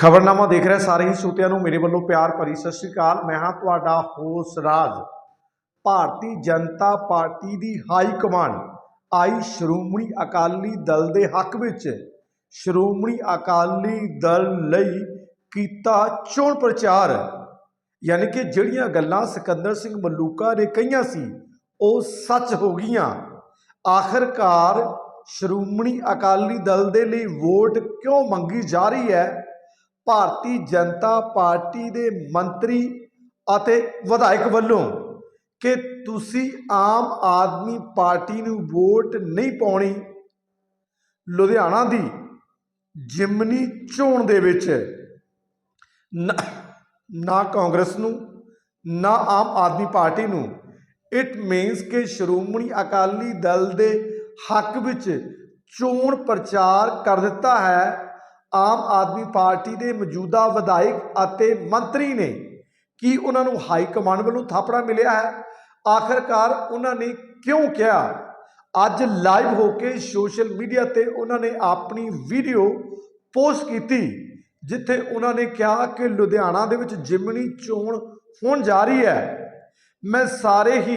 ਖਬਰਨਾਮਾ ਦੇਖ ਰਹੇ ਸਾਰੇ ਹੀ ਸਰੋਤਿਆਂ ਨੂੰ ਮੇਰੇ ਵੱਲੋਂ ਪਿਆਰ ਭਰੀ ਸਤਿ ਸ੍ਰੀ ਅਕਾਲ। ਮੈਂ ਹਾਂ ਤੁਹਾਡਾ ਹੋਸ ਰਾਜ। ਭਾਰਤੀ ਜਨਤਾ ਪਾਰਟੀ ਦੀ ਹਾਈ ਕਮਾਂਡ ਆਈ ਸ਼੍ਰੋਮਣੀ ਅਕਾਲੀ ਦਲ ਦੇ ਹੱਕ ਵਿੱਚ। ਸ਼੍ਰੋਮਣੀ ਅਕਾਲੀ ਦਲ ਲਈ ਕੀਤਾ ਚੋਣ ਪ੍ਰਚਾਰ। ਯਾਨੀ ਕਿ ਜਿਹੜੀਆਂ ਗੱਲਾਂ ਸਿਕੰਦਰ ਸਿੰਘ ਮਲੂਕਾ ਨੇ ਕਹੀਆਂ ਸੀ, ਉਹ ਸੱਚ ਹੋ ਗਈਆਂ। ਆਖਰਕਾਰ ਸ਼੍ਰੋਮਣੀ ਅਕਾਲੀ ਦਲ ਦੇ ਲਈ ਵੋਟ ਕਿਉਂ ਮੰਗੀ ਜਾ ਰਹੀ ਹੈ? ਭਾਰਤੀ ਜਨਤਾ ਪਾਰਟੀ ਦੇ ਮੰਤਰੀ ਅਤੇ ਵਿਧਾਇਕ ਵੱਲੋਂ ਕਿ ਤੁਸੀਂ ਆਮ ਆਦਮੀ ਪਾਰਟੀ ਨੂੰ ਵੋਟ ਨਹੀਂ ਪਾਉਣੀ, ਲੁਧਿਆਣਾ ਦੀ ਜਿਮਨੀ ਚੋਣ ਦੇ ਵਿੱਚ ਨਾ- ਕਾਂਗਰਸ ਨੂੰ, ਨਾ ਆਮ ਆਦਮੀ ਪਾਰਟੀ ਨੂੰ, ਇਟ ਮੀਨਸ ਕਿ ਸ਼੍ਰੋਮਣੀ ਅਕਾਲੀ ਦਲ ਦੇ ਹੱਕ ਵਿੱਚ ਚੋਣ ਪ੍ਰਚਾਰ ਕਰ ਦਿੱਤਾ ਹੈ। ਆਮ ਆਦਮੀ ਪਾਰਟੀ ਦੇ ਮੌਜੂਦਾ ਵਿਧਾਇਕ ਅਤੇ ਮੰਤਰੀ ਨੇ ਕੀ ਉਹਨਾਂ ਨੂੰ ਹਾਈ ਕਮਾਂਡ ਵੱਲੋਂ ਥਾਪੜਾ ਮਿਲਿਆ ਹੈ? ਆਖਰਕਾਰ ਉਹਨਾਂ ਨੇ ਕਿਉਂ ਕਿਹਾ? ਅੱਜ ਲਾਈਵ ਹੋ ਕੇ ਸੋਸ਼ਲ ਮੀਡੀਆ ਤੇ ਉਹਨਾਂ ਨੇ ਆਪਣੀ ਵੀਡੀਓ ਪੋਸਟ ਕੀਤੀ, ਜਿੱਥੇ ਉਹਨਾਂ ਨੇ ਕਿਹਾ ਕਿ ਲੁਧਿਆਣਾ ਦੇ ਵਿੱਚ ਜਿਮਨੀ ਚੋਣ ਹੋਣ ਜਾ ਰਹੀ ਹੈ। ਮੈਂ ਸਾਰੇ ਹੀ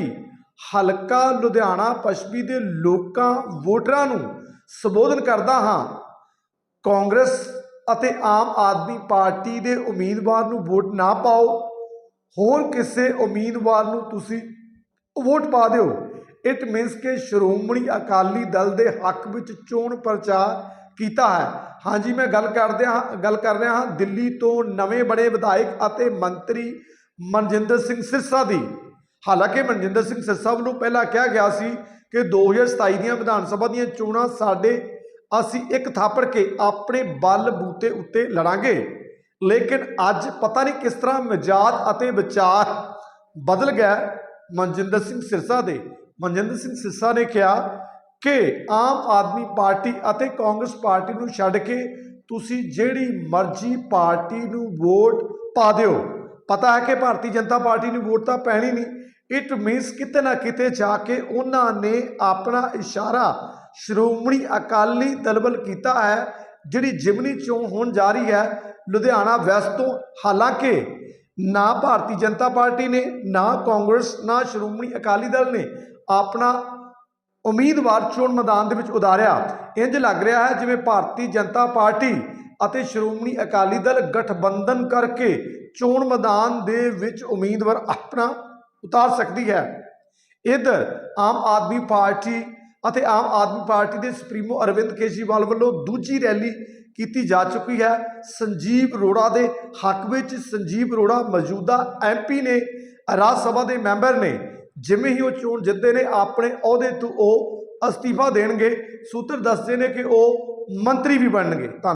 ਹਲਕਾ ਲੁਧਿਆਣਾ ਪਛਮੀ ਦੇ ਲੋਕਾਂ ਵੋਟਰਾਂ ਨੂੰ ਸੰਬੋਧਨ ਕਰਦਾ ਹਾਂ। ਕਾਂਗਰਸ ਅਤੇ ਆਮ ਆਦਮੀ ਪਾਰਟੀ ਦੇ ਉਮੀਦਵਾਰ ਨੂੰ ਵੋਟ ਨਾ ਪਾਓ, ਹੋਰ ਕਿਸੇ ਉਮੀਦਵਾਰ ਨੂੰ ਤੁਸੀਂ ਵੋਟ ਪਾ ਦਿਓ। ਇਟ ਮੀਨਸ ਕਿ ਸ਼੍ਰੋਮਣੀ ਅਕਾਲੀ ਦਲ ਦੇ ਹੱਕ ਵਿੱਚ ਚੋਣ ਪ੍ਰਚਾਰ ਕੀਤਾ ਹੈ। ਹਾਂਜੀ, ਮੈਂ ਗੱਲ ਕਰਦੇ ਹਾਂ, ਗੱਲ ਕਰ ਰਿਹਾ ਹਾਂ ਦਿੱਲੀ ਤੋਂ ਨਵੇਂ ਬਣੇ ਵਿਧਾਇਕ ਅਤੇ ਮੰਤਰੀ ਮਨਜਿੰਦਰ ਸਿੰਘ ਸਿਰਸਾ ਦੀ। ਹਾਲਾਂਕਿ ਮਨਜਿੰਦਰ ਸਿੰਘ ਸਿਰਸਾ ਵੱਲੋਂ ਪਹਿਲਾਂ ਕਿਹਾ ਗਿਆ ਸੀ ਕਿ 2027 ਦੀਆਂ ਵਿਧਾਨ ਸਭਾ ਦੀਆਂ ਚੋਣਾਂ ਸਾਡੇ ਅਸੀਂ ਇੱਕ ਥਾਪੜ ਕੇ ਆਪਣੇ ਬਲ ਬੂਤੇ ਉੱਤੇ ਲੜਾਂਗੇ। ਲੇਕਿਨ ਅੱਜ ਪਤਾ ਨਹੀਂ ਕਿਸ ਤਰ੍ਹਾਂ ਮਿਜਾਜ ਅਤੇ ਵਿਚਾਰ ਬਦਲ ਗਿਆ ਮਨਜਿੰਦਰ ਸਿੰਘ ਸਿਰਸਾ ਦੇ। ਮਨਜਿੰਦਰ ਸਿੰਘ ਸਿਰਸਾ ਨੇ ਕਿਹਾ ਕਿ ਆਮ ਆਦਮੀ ਪਾਰਟੀ ਅਤੇ ਕਾਂਗਰਸ ਪਾਰਟੀ ਨੂੰ ਛੱਡ ਕੇ ਤੁਸੀਂ ਜਿਹੜੀ ਮਰਜ਼ੀ ਪਾਰਟੀ ਨੂੰ ਵੋਟ ਪਾ ਦਿਓ। ਪਤਾ ਹੈ ਕਿ ਭਾਰਤੀ ਜਨਤਾ ਪਾਰਟੀ ਨੂੰ ਵੋਟ ਤਾਂ ਪੈਣੀ ਨਹੀਂ। ਇਟ ਮੀਨਸ ਕਿਤੇ ਨਾ ਕਿਤੇ ਜਾ ਕੇ ਉਹਨਾਂ ਨੇ ਆਪਣਾ ਇਸ਼ਾਰਾ ਸ਼੍ਰੋਮਣੀ ਅਕਾਲੀ ਦਲ ਵੱਲ ਕੀਤਾ ਹੈ, ਜਿਹੜੀ ਜਿਮਨੀ ਚੋਣ ਹੋਣ ਜਾ ਰਹੀ ਹੈ, ਲੁਧਿਆਣਾ ਵੈਸਟ ਤੋਂ। ਹਾਲਾਂਕਿ ਨਾ ਭਾਰਤੀ ਜਨਤਾ ਪਾਰਟੀ ਨੇ, ਨਾ ਕਾਂਗਰਸ, ਨਾ ਸ਼੍ਰੋਮਣੀ ਅਕਾਲੀ ਦਲ ਨੇ ਆਪਣਾ ਉਮੀਦਵਾਰ ਚੋਣ ਮੈਦਾਨ ਦੇ ਵਿੱਚ ਉਤਾਰਿਆ। ਇੰਜ ਲੱਗ ਰਿਹਾ ਹੈ ਜਿਵੇਂ ਭਾਰਤੀ ਜਨਤਾ ਪਾਰਟੀ ਅਤੇ ਸ਼੍ਰੋਮਣੀ ਅਕਾਲੀ ਦਲ ਗਠਬੰਧਨ ਕਰਕੇ ਚੋਣ ਮੈਦਾਨ ਦੇ ਵਿੱਚ ਉਮੀਦਵਾਰ ਆਪਣਾ ਉਤਾਰ ਸਕਦੀ ਹੈ। ਇਧਰ ਆਮ ਆਦਮੀ ਪਾਰਟੀ ਅਤੇ ਆਮ ਆਦਮੀ ਪਾਰਟੀ ਦੇ ਸੁਪਰੀਮੋ ਅਰਵਿੰਦ ਕੇਜਰੀਵਾਲ ਵੱਲੋਂ ਦੂਜੀ ਰੈਲੀ ਕੀਤੀ ਜਾ ਚੁੱਕੀ ਹੈ। ਸੰਜੀਵ ਅਰੋੜਾ ਦੇ ਹੱਕ ਵਿੱਚ ਸੰਜੀਵ ਅਰੋੜਾ ਮੌਜੂਦਾ ਐਮਪੀ ਨੇ, ਰਾਜ ਸਭਾ ਦੇ ਮੈਂਬਰ ਨੇ, ਜਿਵੇਂ ਹੀ ਉਹ ਚੋਣ ਜਿੱਤਦੇ ਨੇ, ਆਪਣੇ ਅਹੁਦੇ ਤੋਂ ਉਹ ਅਸਤੀਫਾ ਦੇਣਗੇ। ਸੂਤਰ ਦੱਸਦੇ ਨੇ ਕਿ ਉਹ ਮੰਤਰੀ ਵੀ ਬਣਨਗੇ। ਧੰਨ